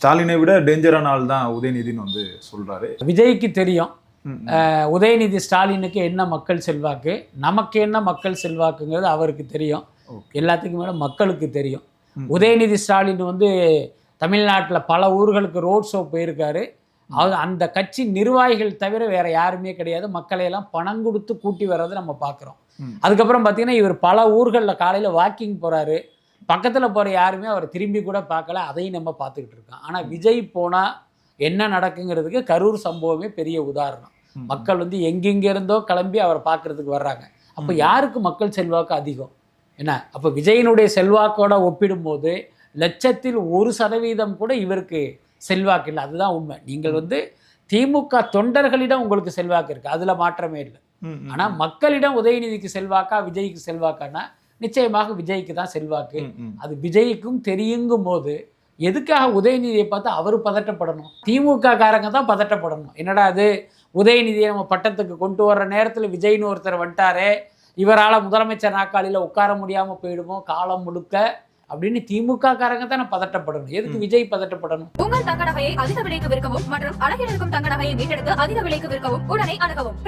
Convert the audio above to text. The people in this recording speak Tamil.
ஸ்டாலினை விட டேஞ்சரான ஆள் தான் உதயநிதினு வந்து சொல்றாரு. விஜய்க்கு தெரியும். உதயநிதி ஸ்டாலினுக்கு என்ன மக்கள் செல்வாக்கு நமக்கு என்ன மக்கள் செல்வாக்குங்கிறது அவருக்கு தெரியும். எல்லாத்துக்கும் மேலே மக்களுக்கு தெரியும். உதயநிதி ஸ்டாலின் வந்து தமிழ்நாட்டில் பல ஊர்களுக்கு ரோட் ஷோ போயிருக்காரு. அது அந்த கட்சி நிர்வாகிகள் தவிர வேற யாருமே கிடையாது. மக்களை எல்லாம் பணம் கொடுத்து கூட்டி வர்றதை நம்ம பார்க்குறோம். அதுக்கப்புறம் பார்த்தீங்கன்னா இவர் பல ஊர்களில் காலையில் வாக்கிங் போகிறாரு பக்கத்தில் போகிற யாருமே அவர் திரும்பி கூட பார்க்கல. அதையும் நம்ம பார்த்துக்கிட்டு இருக்கோம். ஆனால் விஜய் போனால் என்ன நடக்குங்கிறதுக்கு கரூர் சம்பவமே பெரிய உதாரணம். மக்கள் வந்து எங்கெங்க இருந்தோ கிளம்பி அவரை பார்க்கறதுக்கு வர்றாங்க. அப்போ. யாருக்கு மக்கள் செல்வாக்கு அதிகம்? என்ன? அப்போ விஜயனுடைய செல்வாக்கோட ஒப்பிடும்போது லட்சத்தில் ஒரு சதவீதம் கூட இவருக்கு செல்வாக்கு இல்லை. அதுதான் உண்மை. நீங்கள் வந்து திமுக தொண்டர்களிடம் உங்களுக்கு செல்வாக்கு இருக்குது அதில் மாற்றமே இல்லை. ஆனால் மக்களிடம் உதயநிதிக்கு செல்வாக்கா விஜய்க்கு செல்வாக்கானா நிச்சயமாக விஜய்க்கு தான் செல்வாக்கு. அது விஜய்க்கும் தெரியுங்கும் போது எதுக்காக உதயநிதியை பார்த்து அவர் பதட்டப்படணும்? திமுக காரங்க தான் பதட்டப்படணும். என்னடா அது உதயநிதியை நம்ம பட்டத்துக்கு கொண்டு வர்ற நேரத்தில் விஜய்னு ஒருத்தர் வந்துட்டாரே இவரால் முதலமைச்சர் நாற்காலியில் உட்கார முடியாமல் போயிடுமோ காலம் முழுக்க அப்படின்னு திமுக காரங்க தானே பதட்டப்படணும். எதுக்கு விஜய் பதட்டப்படணும்? உங்கள் தங்க நகையை அதிக விலைக்கு விற்கவும் மற்றும் அழகில் இருக்கும் தங்க நகையை மீட்டெடுத்து அதிக விலைக்கு விற்கவும் உடனே அணுகவும்.